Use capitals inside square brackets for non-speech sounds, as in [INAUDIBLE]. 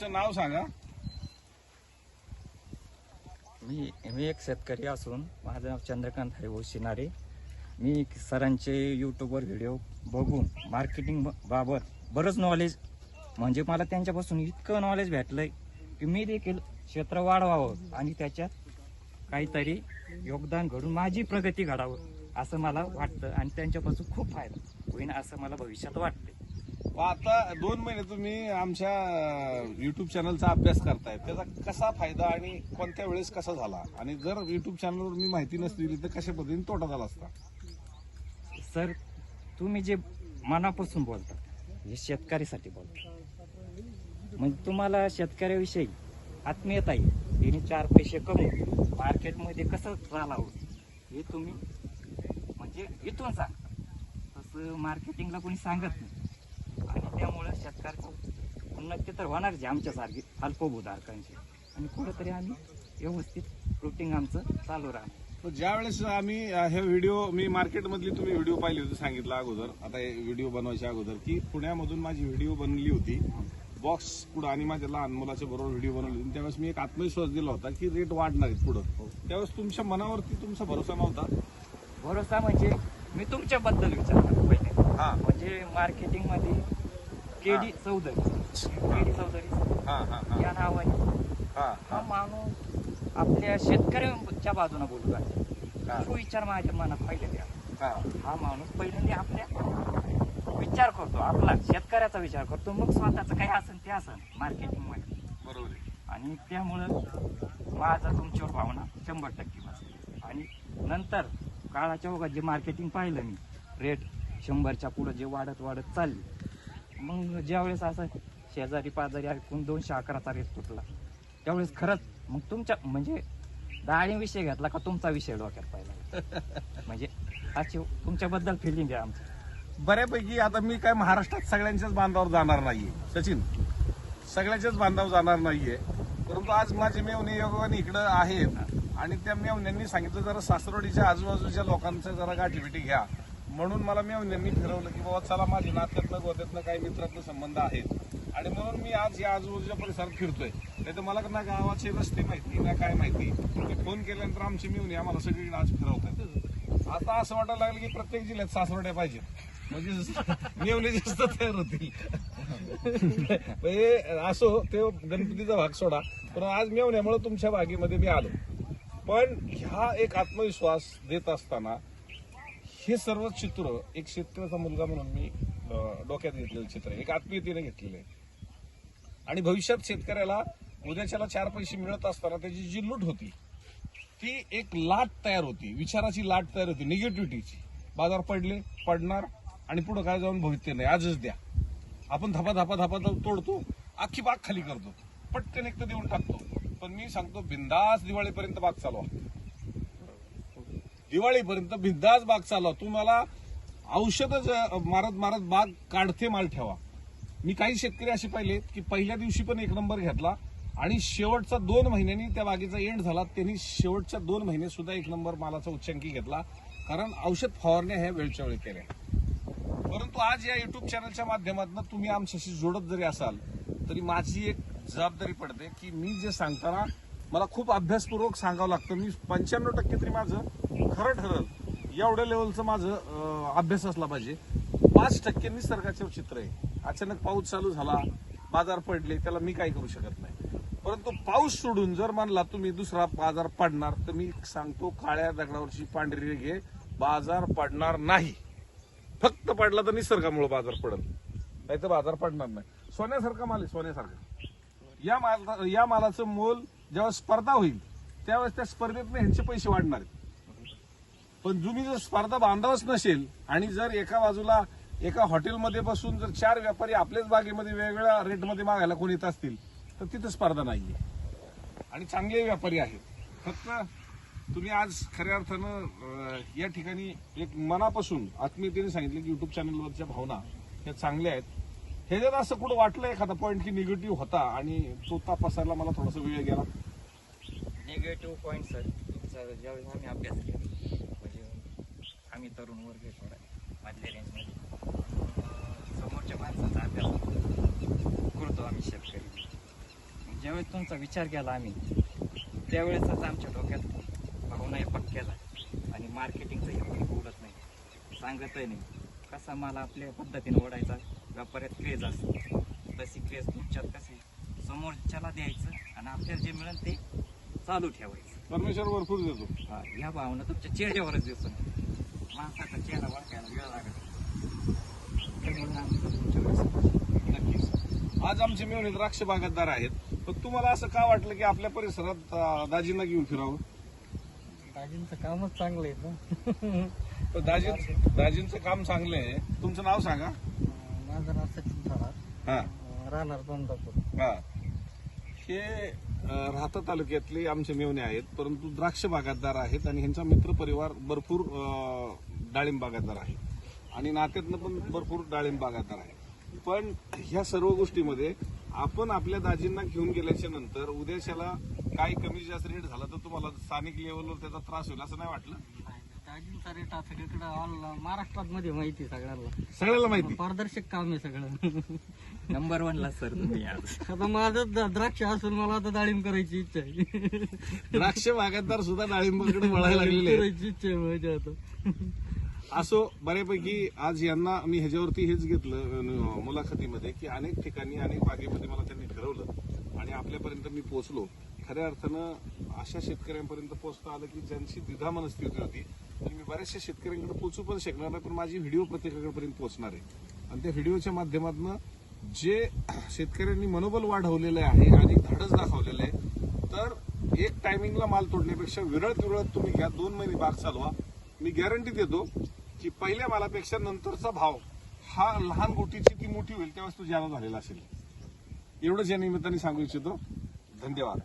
तुमचं नाव सांगा. मी मी एक शेतकरी असून माझं नाव चंद्रकांत हरिभाऊ शिनारे. मी सरांचे यूट्यूबवर व्हिडिओ बघून मार्केटिंग बाबत बरंच नॉलेज म्हणजे मला त्यांच्यापासून इतकं नॉलेज भेटलंय की मी देखील क्षेत्र वाढवावं आणि त्याच्यात काहीतरी योगदान घडून माझी प्रगती घडावं असं मला वाटतं आणि त्यांच्यापासून खूप फायदा होईन असं मला भविष्यात वाटतं आता दोन महिने तुम्ही आमच्या युट्यूब चॅनलचा अभ्यास करताय त्याचा कसा फायदा आणि कोणत्या वेळेस कसा झाला? आणि जर युट्यूब चॅनलवर मी माहिती नसती दिली तर कशा पद्धतीने तोटा झाला असता? सर तुम्ही जे मनापासून बोलता हे शेतकऱ्यासाठी बोलता म्हणजे तुम्हाला शेतकऱ्याविषयी आत्मीयता आहे. तिने चार पैसे कमवून मार्केटमध्ये कसं चालावं हे तुम्ही म्हणजे इथून सांगता तसं मार्केटिंगला कोणी सांगत नाही. त्यामुळं शेतकऱ्याचं उन्नती तर होणारच आहे आमच्यासारखी अल्पभूधारकांची आणि कुठंतरी आम्ही व्यवस्थित रुटीन आमचं चालू राहणार. तर ज्या वेळेस आम्ही हे व्हिडिओ मी मार्केटमधली तुम्ही व्हिडिओ पाहिली होती सांगितलं अगोदर. आता हे व्हिडिओ बनवायच्या अगोदर की पुण्यामधून माझी व्हिडिओ बनली होती. बॉक्स पुढं आणि माझ्या लहान मुलाच्या बरोबर व्हिडिओ बनवली होती. त्यावेळेस मी एक आत्मविश्वास दिला होता की रेट वाढणार आहेत पुढं. त्यावेळेस तुमच्या मनावरती तुमचा भरोसा नव्हता? भरोसा म्हणजे मी तुमच्याबद्दल विचारतो पहिले. हा. म्हणजे marketing KD Chaudhari. KD Chaudhari. हा हा हा. या नावाने. हा हा हा. माणूस आपल्या शेतकऱ्यांच्या बाजूने बोलू लागला. तो विचार माझ्या मनात पहिले द्या हा. हा माणूस पहिल्यांदा आपल्या विचार करतो आपला शेतकऱ्याचा विचार करतो. मग स्वतःच काही असेल ते असेल मार्केटिंगमध्ये. बरोबर आहे. आणि त्यामुळं माझा तुमच्यावर भावना शंभर टक्के बसली आणि नंतर काळाच्या ओघात जे मार्केटिंग पाहिलं मी रेट शंभरच्या पुढं जे वाढत वाढत चालली मग ज्यावेळेस असं शेजारी पाजारी ऐकून दोनशे अकराचा रेट तुटला त्यावेळेस खरंच मग तुमच्या म्हणजे डाळी विषय घेतला का तुमचा विषय डोक्यात पाहिला [LAUGHS] म्हणजे अशी तुमच्याबद्दल फिलिंग आहे आमची. बऱ्यापैकी आता मी काय महाराष्ट्रात सगळ्यांच्याच बांधावर जाणार नाहीये सचिन. सगळ्याच्याच बांधावर जाणार नाहीये. परंतु आज माझे मेवणे योगाने इकडं आहेत आणि त्या मेवण्यांनी सांगितलं जरा सासरोडीच्या आजूबाजूच्या लोकांचं जरा गाठीबिटी घ्या. म्हणून मला मेवण्यांनी ठरवलं की बाबा चला माझ्या नात्यातनं गोत्यातनं काही मित्रातनं संबंध आहेत. आणि म्हणून मी आज या आजूबाजूच्या परिसरात फिरतोय. नाही तर मला ना गावाचे रस्ते माहिती ना काय माहिती. मी फोन केल्यानंतर आमची मेवणी आम्हाला सगळीकडे आज फिरवतात. आता असं वाटायला लागलं की प्रत्येक जिल्ह्यात सासवड्या पाहिजेत. म्हणजे मेवणे जास्त तयार होतील. असो ते गणपतीचा भाग सोडा. पण आज मेवण्यामुळे तुमच्या बागेमध्ये मी आलो. पण ह्या एक आत्मविश्वास देत असताना हे सर्व चित्र एक शेतकऱ्याचा मुलगा म्हणून मी डोक्यात घेतलेलं चित्र एक आत्मीयतेने घेतलेलं आहे. आणि भविष्यात शेतकऱ्याला उद्याच्याला चार पैसे मिळत असताना त्याची जी लूट होती ती एक लाट तयार होती. विचाराची लाट तयार होती निगेटिव्हिटीची बाजार पडले पडणार आणि पुढे काय जाऊन भविष्य नाही. आजच द्या. आपण धापा धापा धापा तोडतो अख्खी बाग खाली करतो. पटकन एक देऊन टाकतो. पण मी सांगतो बिंदास दिवाळीपर्यंत बाग चालवा. दिवाळीपर्यंत बिंदास बाग चालवा तुम्हाला औषधच मारत मारत बाग काढते माल ठेवा. मी काही शेतकरी असे पाहिले की पहिल्या दिवशी पण एक नंबर घेतला आणि शेवटचा दोन महिन्यांनी त्या बागेचा एंड झाला. त्यांनी शेवटच्या दोन महिने सुद्धा एक नंबर मालाचा उच्चांकी घेतला. कारण औषध फवारण्या ह्या वेळच्या वेळी केल्या. परंतु आज या युट्यूब चॅनलच्या माध्यमातून तुम्ही आमच्याशी जोडत जरी असाल तरी माझी एक जबाबदारी पडते की मी जे सांगताना मला खूप अभ्यासपूर्वक सांगावं लागतं. मी पंच्याण्णव टक्के तरी माझं खरं ठरल एवढ्या लेवलचं माझं अभ्यास असला पाहिजे. पाच टक्के निसर्गाचे चित्र आहे. अचानक पाऊस चालू झाला बाजार पडले त्याला मी काय करू शकत नाही. परंतु पाऊस सोडून जर मानला तुम्ही दुसरा बाजार पडणार तर मी सांगतो काळ्या दगडावरची पांढरी रेघे बाजार पडणार नाही. फक्त पडला तर निसर्गामुळे बाजार पडल. नाही तर बाजार पडणार नाही. सोन्यासारखा माल आहे सोन्यासारखा. या माल या मालाचं मोल जेव्हा स्पर्धा होईल त्यावेळेस त्या स्पर्धेतून ह्यांचे पैसे वाढणार आहेत. पण तुम्ही जर स्पर्धा बांधावच नसेल आणि जर एका बाजूला एका हॉटेलमध्ये बसून जर चार व्यापारी आपल्याच बागेमध्ये वेगवेगळ्या रेटमध्ये मागायला कोणी येत असतील तर तिथं स्पर्धा नाहीये. आणि चांगले व्यापारी आहेत. फक्त तुम्ही आज खऱ्या अर्थानं या ठिकाणी एक मनापासून आत्मीयतेने सांगितलं की युट्यूब चॅनलवरच्या भावना ह्या चांगल्या आहेत. हे जर असं कुठं वाटलं एखादा पॉईंट की निगेटिव्ह होता आणि तो तपासायला मला थोडासा वेळ गेला. निगेटिव्ह पॉईंट सर तुमचा ज्यावेळेस आम्ही अभ्यास केला. आम्ही तरुण वर्ग आहे थोडा. मधल्या रेंजमध्ये समोरच्या माणसाचा अभ्यास करतो आम्ही शेतकरी. ज्यावेळेस तुमचा विचार केला आम्ही त्यावेळेसच आमच्या डोक्यात भावना हे पक्क्याला. आणि मार्केटिंगचं पण बोलत नाही. सांगतही नाही. कसा मला आपल्या पद्धतीने ओढायचा व्यापाऱ्यात क्रेज असतो. तशी क्रेज तुमच्यात कशी? समोरच्याला द्यायचं आणि आपल्याला जे मिळेल ते चालू ठेवायचं. परमेश्वर भरपूर देतो. हा ह्या भावना तुमच्या चेहऱ्यावरच दिसून. माणसाचा चेहरा ओळखायला वेळ लागत त्यामुळे आम्ही तुमच्याकडे नक्कीच आज आमचे मिळून द्राक्ष बागायतदार आहेत. पण तुम्हाला असं का वाटलं की आपल्या परिसरात दाजींना घेऊन फिरावं? दाजींचं कामच चांगलं आहे ना. दाजी दाजींचं काम चांगलं आहे. तुमचं नाव सांगा. माझं नाव सचिन थोरात हा. राहणार बंदापूर. हा. हे राहता तालुक्यातले आमचे मेवणे आहेत परंतु द्राक्ष बागायतदार आहेत आणि ह्यांचा मित्र परिवार भरपूर डाळिंब बागायतदार आहे. आणि नात्यातनं पण भरपूर डाळिंब बागायतदार आहे. पण ह्या सर्व गोष्टीमध्ये आपण आपल्या दाजींना घेऊन गेल्याच्यानंतर उद्याच्याला काही कमी जास्त रेट झाला तर तुम्हाला स्थानिक लेवलवर त्याचा त्रास होईल असं नाही वाटलं? दाजींचा रेट हा सगळीकडे ऑल महाराष्ट्रात मध्ये माहिती आहे सगळ्याला सगळ्याला माहिती. पारदर्शक काम आहे सगळं. नंबर वनला सर तुम्ही आज. आता माझं द- द्राक्ष असून मला आता डाळिंब करायची इच्छा आहे. द्राक्ष बागायतदार सुद्धा डाळिंबाकडे वळायला लागलेले आहेत. करायची इच्छा आहे माझ्या आता. असो बऱ्यापैकी आज यांना मी ह्याच्यावरती हेच घेतलं मुलाखतीमध्ये की अनेक ठिकाणी अनेक बागेमध्ये मला त्यांनी ठरवलं आणि आपल्यापर्यंत मी पोहोचलो. खऱ्या अर्थानं अशा शेतकऱ्यांपर्यंत पोहोचता आलं की ज्यांची द्विधा मनस्थिती होती आणि मी बऱ्याचशा शेतकऱ्यांकडे पोहोचू पण शकणार नाही पण माझी व्हिडिओ प्रत्येकाकडे पोहोचणार आहे. आणि त्या व्हिडिओच्या माध्यमातून जे शेतकऱ्यांनी मनोबल वाढवलेलं आहे आणि धाडस दाखवलेलं आहे तर एक टायमिंगला माल तोडण्यापेक्षा विरळ विरळत तुम्ही घ्या दोन महिने बाग चालवा. मी गॅरंटी देतो की पहिल्या मालापेक्षा नंतरचा भाव हा लहान गोटीची ती मोठी होईल त्यावेळेस तो ज्यादा झालेला असेल. एवढंच या निमित्ताने सांगू इच्छितो. धन्यवाद.